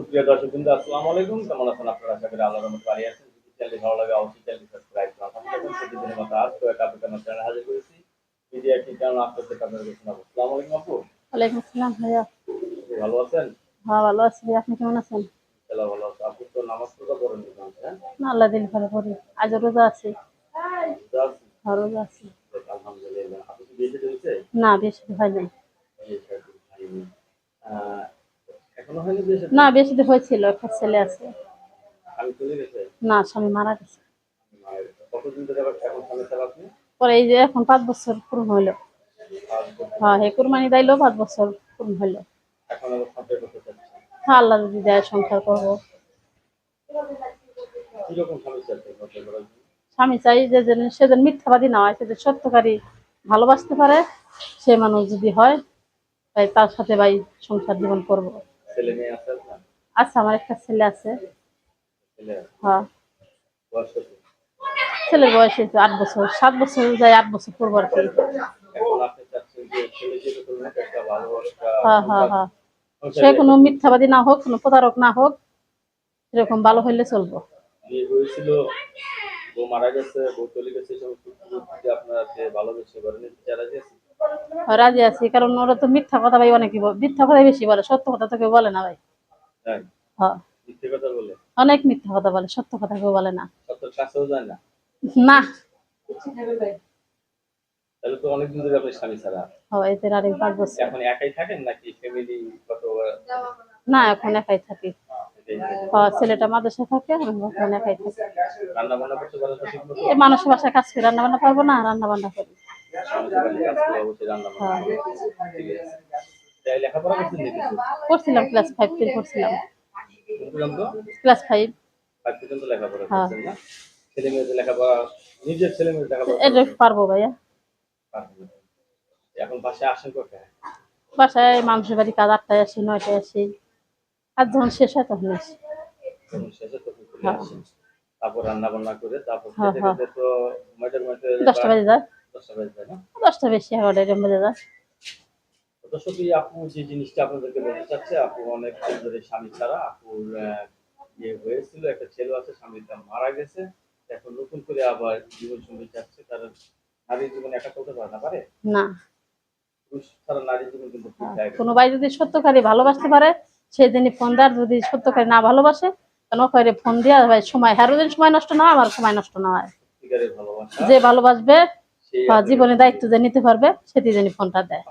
সুপ্রিয় দর্শক বিন্দু আসসালামু আলাইকুম। কেমন আছেন আপনারা? আশা করি আল্লাহর রহমতে ভালো আছেন। যদি চ্যানেলটি ভালো লাগে অবশ্যই চ্যানেলটি সাবস্ক্রাইব করুন। আপনারা দেখুন প্রতিদিনের মতো আজ তো এক আপনাদের আমার চ্যানেল হাজির করেছি। মিডিয়া কি চ্যানেল আপনাদের আপনাদের শোনাবো আসসালামু আলাইকুম আপু। ওয়ালাইকুম আসসালাম ভাইয়া। ভালো আছেন? হ্যাঁ ভালো আছি আপনি কেমন আছেন? চলো ভালো আছে। আপু তো নামাজ পড়া করেন নি হ্যাঁ? না আল্লাহ দিন ভালো করি। আজ রোজা আছি। হ্যাঁ রোজা আছি। আলহামদুলিল্লাহ। আপু কি বিয়ে হয়েছে? না বেশি হয় নাই। না বেশি দিন হয়েছিল একটা ছেলে আছে। না স্বামী মারা গেছে। পরে এই যে এখন পাঁচ বছর পূর্ণ হইল হ্যাঁ হে কুরবানি দিলো পাঁচ বছর পূর্ণ হইল হ্যাঁ আল্লাহ যদি দেয় সংসার করব। স্বামী চাই যে যেন সে যেন মিথ্যাবাদী না হয় সে যে সত্যকারী ভালোবাসতে পারে সে মানুষ যদি হয় তাই তার সাথে ভাই সংসার জীবন করব। ছেলে মেয়ে আছে আপনার? আচ্ছা আমার একটা ছেলে আছে। ছেলে? হ্যাঁ। বয়স কত? ছেলের বয়স এই তো আট বছর সাত বছর যায় আট বছর পূর্ব আর কি হ্যাঁ হ্যাঁ হ্যাঁ। সে কোনো মিথ্যাবাদী না হোক কোনো প্রতারক না হোক এরকম ভালো হইলে চলবো। বিয়ে হয়েছিল বউ মারা গেছে বউ চলে গেছে সব আপনার যে ভালোবেসে করেন যারা গেছে রাজি আছি কারণ ওরা তো মিথ্যা কথা ভাই অনেকই বলে মিথ্যা কথাই বেশি বলে সত্য কথা তো কেউ বলে না ভাই। হ্যাঁ। অনেক মিথ্যা কথা বলে সত্য কথা কেউ বলে না। না? না। তাহলে তো অনেকদিন ধরে আপনি স্বামী ছাড়া। হয় এতে আরেক পাঁচ বছর। এখন একাই থাকেন নাকি ফ্যামিলি কত না এখন একাই থাকি। হ্যাঁ, ছেলেটা মাদ্রাসায় থাকে আমি এখন একাই থাকি। রান্না বান্না করতে পারেন মানুষের বাসায় কাজ করি রান্না বান্না পারব না রান্না বান্না করি করছিলাম ক্লাস ফাইভ থেকে করছিলাম ক্লাস ফাইভ ফাইভ পর্যন্ত লেখাপড়া। করছেন না ছেলে মেয়েদের লেখাপড়া নিজের ছেলে মেয়েদের লেখাপড়া এটা পারব ভাইয়া এখন বাসায় আসেন কোথায় বাসায় মানুষের বাড়ি কাজ আটটায় আসি নয়টায় আসি আর যখন শেষ হয় তখন আসি হ্যাঁ। তারপর রান্না বান্না করে তারপর হ্যাঁ, হ্যাঁ। তো দশটা বাজে যায় দশটা বেশি দর্শক এই আপু যে জিনিসটা আপনাদেরকে বলতে চাচ্ছে আপু অনেক ধরে স্বামী ছাড়া আপুর ইয়ে হয়েছিল একটা ছেলে আছে স্বামীটা মারা গেছে। এখন নতুন করে আবার জীবন সঙ্গী চাচ্ছে তার নারীর জীবন একা চলতে পারে না পারে? না। কোনো ভাই যদি সত্যকারী ভালোবাসতে পারে সেদিনই ফোন দেয় আর যদি সত্যকারী না ভালোবাসে কেন করে ফোন দিয়া ভাই সময় হ্যারো দিন সময় নষ্ট না হয়, আমার সময় নষ্ট না হয় যে ভালোবাসবে জীবনে দায়িত্ব যে নিতে পারবে সেটি যেন ফোনটা দেয়।